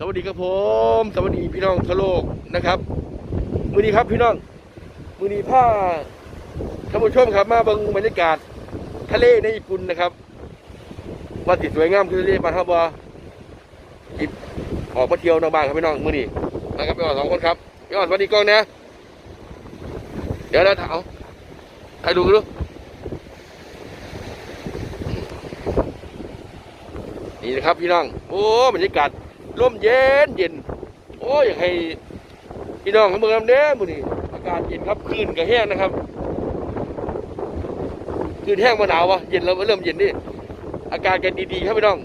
สวัสดีครับผม สวัสดีพี่น้องทั่วโลกนะครับมือนี้ครับพี่น้องมือนี้ผ้าท่านผู้ชมครับ มาบิ่งบรรยากาศทะเลในญี่ปุ่นนะครับว่าติดสวยงามคือทะเลบานเฮาบ่จิบออกมาเที่ยวนอกบ้านครับพี่น้องมือนี้มาครับพี่อ่อนสองคนครับพี่อ่อนสวัสดีกล้องนะ เดี๋ยวเราถามใครดูดูนี่นะครับพี่น้อง โอ้บรรยากาศ ร่มเย็นเย็น โอ้ยอยากให้พี่น้องเขาเมืองเด้มื้อนี้อากาศเย็นครับคลื่นก็แห้งนะครับคลื่นแห้งมาหนาววะเย็นแล้วเริ่มเย็นนี่อากาศกันดีๆครับพี่น้อง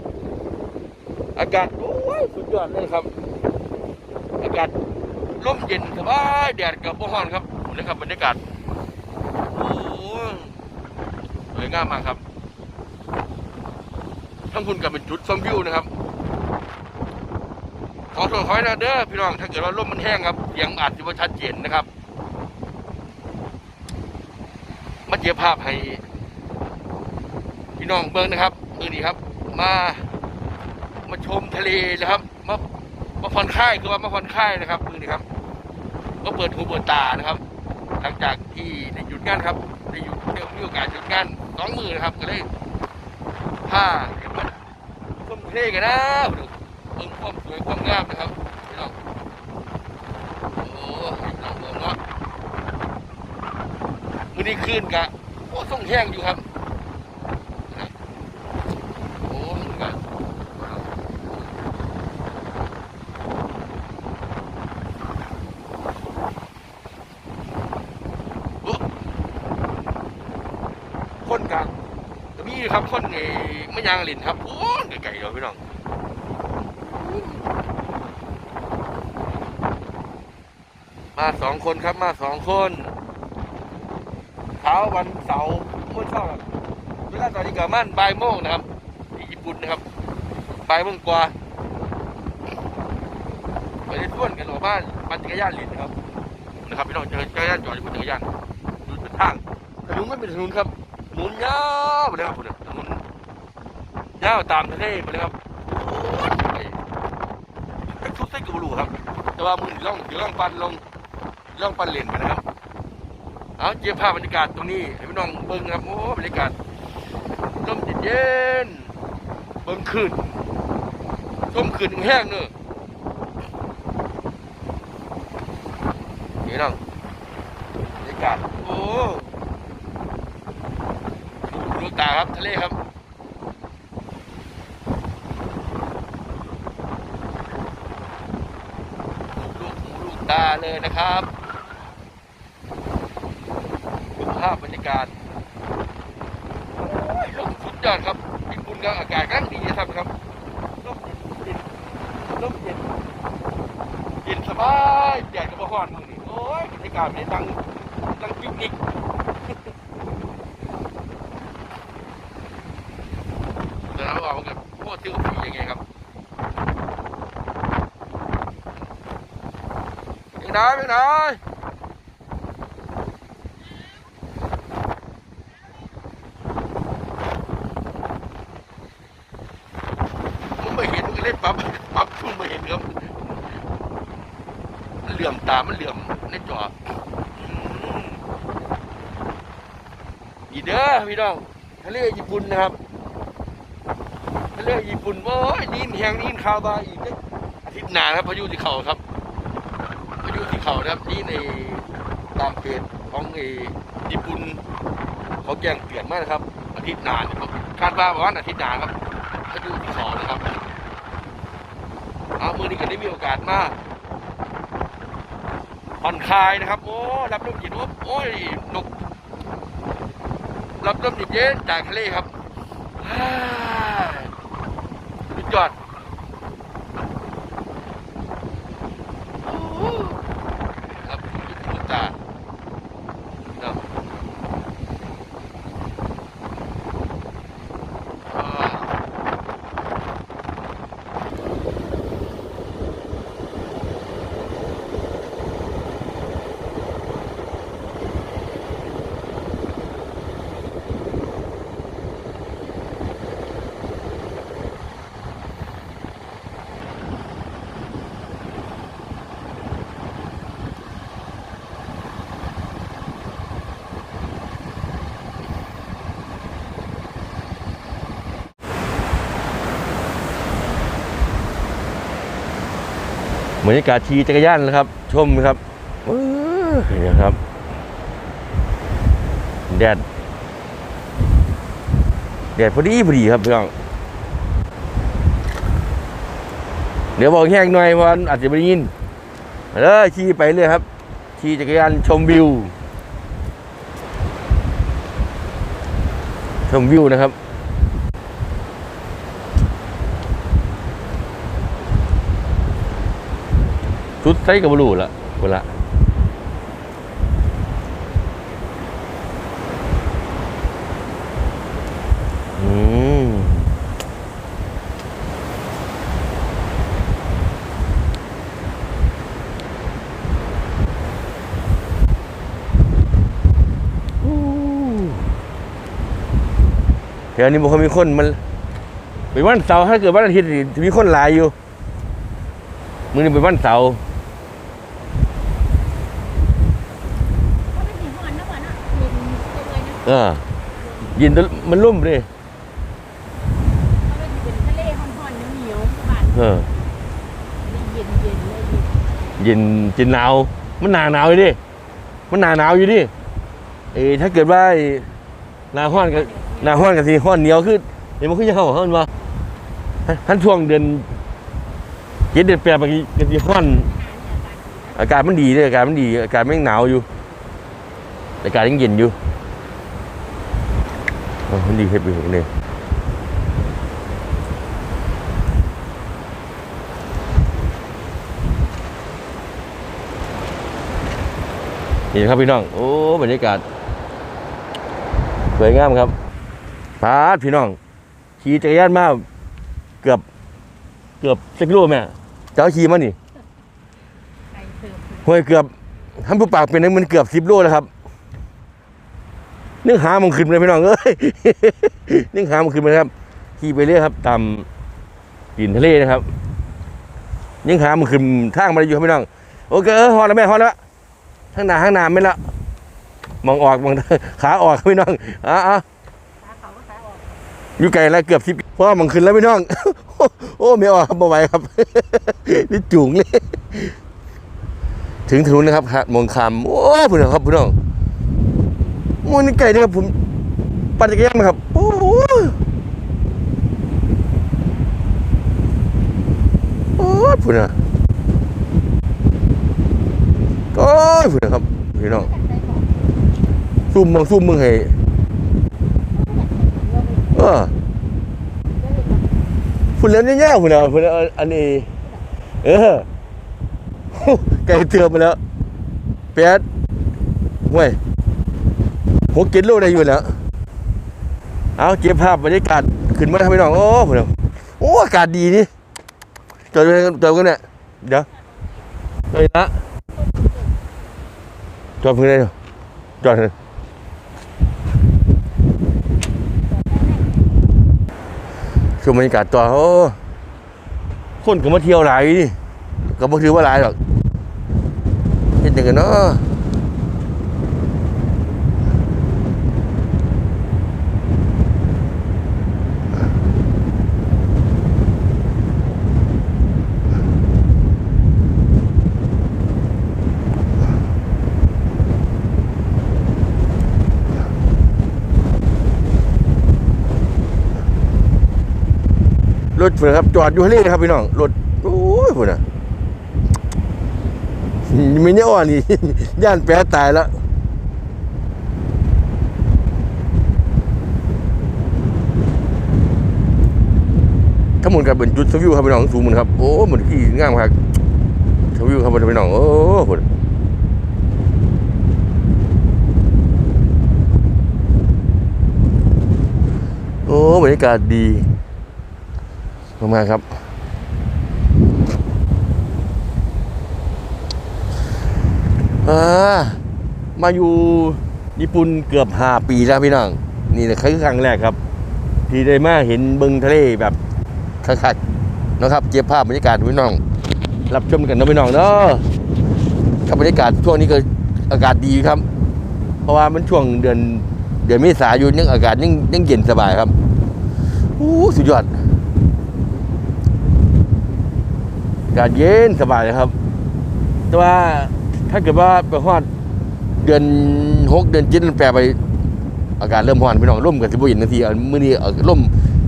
อากาศโอ้ยสุดยอดเลยครับ อากาศร่มเย็นสบายแดดกับบ่ร้อนครับนะครับบรรยากาศโอ้ยสวยงามมากครับทั้งคุณกับเป็นจุดชมวิวนะครับ ขอโทษขอให้นะเด้อพี่น้องถ้าเกิดว่าลมมันแห้งครับเสียงอาจจะไม่ชัดเจนนะครับมาเจียภาพให้พี่น้องเบิ่งนะครับมือนี้ครับ มามาชมทะเลนะครับมามาผ่อนคลายคือว่ามาผ่อนคลายนะครับมือนี้ครับ ก็เปิดหูเปิดตานะครับ หลังจากที่ได้หยุดงานครับได้หยุดได้มีโอกาสหยุดงานสองมือนะครับก็เลยผ้าเดี๋ยวมาชมทะเลกันนะ ความงามนะครับพี่น้องโอ้ยน้องเบิ่งเนาะมื้อนี้คลื่นกะโอ้ส่งแห้งอยู่ครับโอ้มันกะโอ้คนกะก็มีครับคนไอ้ไม่ยางลินครับโอ้ไกลๆเลยพี่น้อง มาสองคนครับมาสองคนเช้าวันเสาร์เมื่อเช้าครับเวลาตอนนี้กับมันบ่ายโมงนะครับที่ญี่ปุ่นนะครับบ่ายโมงกว่าไปเล่นท่วนกันหรอบ้านปั่นจักรยานลินนะครับนะครับพี่น้องจักรยานจอดอยู่บนจักรยานดูเป็นทางถนนไม่เป็นถนนครับถนนยาวไปเลยครับถนนยาวตามทะเลไปเลยครับทุกเส้นกับบลูครับ แต่ว่ามึงล่องเดี๋ยวล่องปันลง ล่องปันเลนไปนะครับเอาเจียภาพบรรยากาศตรงนี้ให้พี่น้องเบิ้งครับโอ้บรรยากาศลมเย็นเบิ้งขึ้นชมขึ้นแห้งเนอะนี่น้องบรรยากาศโอ้ดูตาครับทะเลครับลูกลูกตาเลยนะครับดูภาพบรรยากาศลมสุดยอดครับญี่ปุ่นก็อากาศกำลังดีนะครับครับลมเย็นลมเย็นเย็นสบายแดดกับร้อนมือนี่โอ้ยบรรยากาศไม่ได้ดังดังปิกนิกแล้วเอากับพวกเที่ยวฟรียังไง ครับ Miền Nội, miền Nội Muốn mày hiện cái lên bắp Bắp không mày hiện không Nó lườm tà, nó lườm Nó trò Gì đó, พี่น้องทะเลญี่ปุ่นนะครับทะเลญี่ปุ่นโอ้ยนี่แหงนี่ข่าวมาอีกอาทิตย์หน้าครับพายุที่เขาครับพายุที่เขานะครับนี่ในตามเพจของเอญี่ปุ่นเขาแจ้งเตือนมานะครับ อาทิตย์หน้าเนี่ยครับคาดว่าประมาณอาทิตย์หน้าครับพายุที่เขานะครับ มือนี้ก็ได้มีโอกาสมากผ่อนคลายนะครับ โอ้รับลมเย็นโอ้โอ้ยนกรับลมเย็นจากทะเลครับฮ่าสุดยอด บรรยากาศขี่จักรยานนะครับ ชมครับเออนี่นะครับ แดด แดดพอดีพอดีครับพี่น้องเดี๋ยวบอกแห้งหน่อยเพราะอาจจะไม่ได้ยินเลยขี่ไปเลยครับขี่จักรยานชมวิว ชมวิวนะครับ ชุดไซกับบลูละคนละอืมอู้แถวนี้บ่ค่อยมีคนมันเป็นวันเสาร์ถ้าเกิดวันอาทิตย์มีคนหลายอยู่ มือนี้เป็นวันเสาร์ เขาเป็นสีหอนนะก่อนนะเย็น เลยนะเออยินตัวมันรุ่มเลยเขาเป็นเป็นทะเลห่อนๆเหนียวๆบานเออเย็นเย็นๆเลยเย็นเย็นเย็นหนาวมันหนาหนาวอยู่ดิมันหนาหนาวอยู่ดิเอ้ถ้าเกิดว่าไอ้หนาห้อนกับหนาห้อนกับสีห้อนเหนียวคือเดี๋ยวมันขึ้นจะเข้าห้อนมาท่านช่วงเดือนเจ็ดเดือนแปดบางทีกับสีห้อน อากาศมันดีเลยอากาศมันดี อากาศไม่หนาวอยู่ อากาศยังเย็นอยู่ โอ้มันดีเฮ็ดไปถึงเลยนี่ครับพี่น้องโอ้บรรยากาศสวยงามครับพาดพี่น้อง ขี่จักรยานมาเกือบ เกือบสิบกิโลแม่เจ้าขี่มานี่ไก่เสิร์ฟห้วยเกือบทำผู้ปากเป็นนึงมันเกือบสิบโลแล้วครับ นึกหามันขึ้นเลยพี่น้องเอ้ยนึกหามันขึ้นเลยครับ ขี่ไปเรื่อยครับตามดินทะเลนะครับยังหามันขึ้นทางมาอยู่ครับพี่น้องโอเคเออฮอดแล้วแม่ฮอดแล้วข้างหน้าข้างหน้าไม่ละมองออกมองขาออกครับพี่น้องอะอะขาเขาก็ขาออกอยู่ไกลแล้วเกือบสิบเพราะว่ามันขึ้นแล้วพี่น้อง โอ้ไม่ออกครับไม่ไหวครับนี่จุ๋งเลยถึงถนนนะครับหาดมองคำโอ้พี่น้องครับพี่น้อง มันไกลนะครับผมปั่นจักรยานมาครับ โอ้โหโอ้พี่น้องโอ้ยพี่น้องครับพี่น้องกันได้ก่อนซุ่มมึงซุ่มมึงให้เออฝุ่นแล้วเนี่ยฝุ่นแล้วฝุ่นแล้วอันนี้เออไก่เตือมมาแล้วแปดห่วย หกกิโลได้อยู่แล้ว เอาเก็บภาพบรรยากาศขึ้นมาทำให้น้อง โอ้พุ่นเอาโอ้อากาศดีนี่จอดไปจอดกันเนี่ยเดี๋ยวจอดอีกละจอดเพิ่งได้เดี๋ยจอดเลยชมบรรยากาศต่อโอ้คนก็มาเที่ยวหลายนี่ก็บ่ถือว่าหลายหรอกเห็นจังกันเนาะ รถเฟื่อครับ จอดอยู่ทะเลนะครับพี่น้องรถโอ้ยพุ่นน่ะมีเนี่ยอ่อนนี่ย่านแปรตายแล้วทั้งหมดกับเป็นจุดสวิวครับพี่น้องสูงหมดครับโอ้หมดที่งามครับสวิวครับพี่น้องโอ้โหโอ้บรรยากาศดี มากๆครับอ่ามาอยู่ญี่ปุ่นเกือบห้าปีแล้วพี่น้อง นี่คือครั้งแรกครับ ที่ได้มาเห็นบึงทะเลแบบคักๆนะครับ เก็บภาพบรรยากาศพี่น้อง รับชมกันนะพี่น้องเนาะกับบรรยากาศช่วงนี้ก็อากาศดีครับ เพราะว่ามันช่วงเดือนเดือนเมษายนยังอากาศยังยังเย็นสบายครับ อู้สุดยอด อา กาศเย็นสบายครับ แต่ว่าถ้าเกิดว่าไปฮอดเดือนหกเดือนเจ็ดมันแปลไป อากาศเริ่มร้อนพี่น้องร่มกับสิบเย็นนาทีเมื้อนี้ร่ม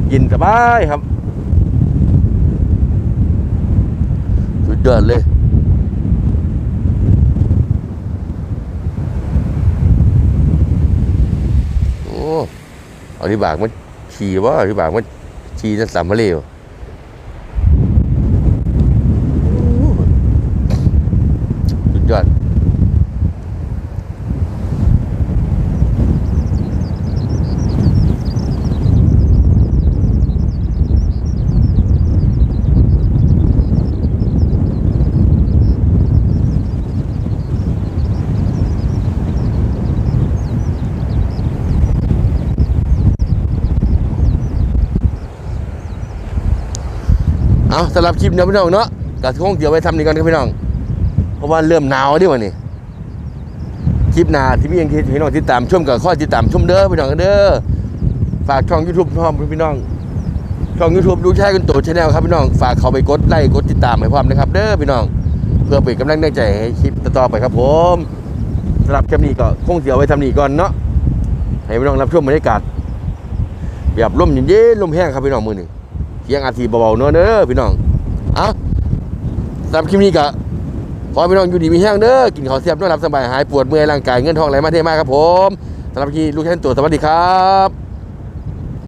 เย็นสบายครับสุดยอดเลยโอ้อาที่บากมันขี่ว่าอาที่บากมันขี่จะสามมาเลวสุด ยอดเอาสำหรับคลิปนี้พี่น้องเนาะกะคงเดี๋ยวไปทำนี่กันครับพี่น้อง เพราะว่าเริ่มหนาวดิวันนี้คลิปหน้าที่มีอย่างที่พี่น้องติดตามชมกับข้อติดตามชมเด้อพี่น้องเด้อฝากช่อง YouTube พร้อมพี่น้องช่อง YouTube ดูแช่กันโตชาแนลครับพี่น้องฝากเขาไปกดไลค์กดติดตามให้พร้อมนะครับ เด้อพี่น้อง เพื่อเป็นกำลังใจให้คลิปต่อไปครับผมสำหรับคลิปนี้ก็คงเสียวไว้ทำนี่ก่อนเนาะให้พี่น้องรับชมบรรยากาศแบบลมเย็นๆลมแห้งครับพี่น้องมือหนึ่งเสียงอาทีเบาๆเนอะเด้อพี่น้องอะสำหรับคลิปนี้ก็ ขอพี่น้องอยู่ดีมีแห้งเด้อกินข้าวเสียบนอนหลับสบายหายปวดเมื่อยร่างกายเงินทองไหลมาเทมาครับผมสำหรับทีนี้ลูกแค่นตัวสวัสดีครับ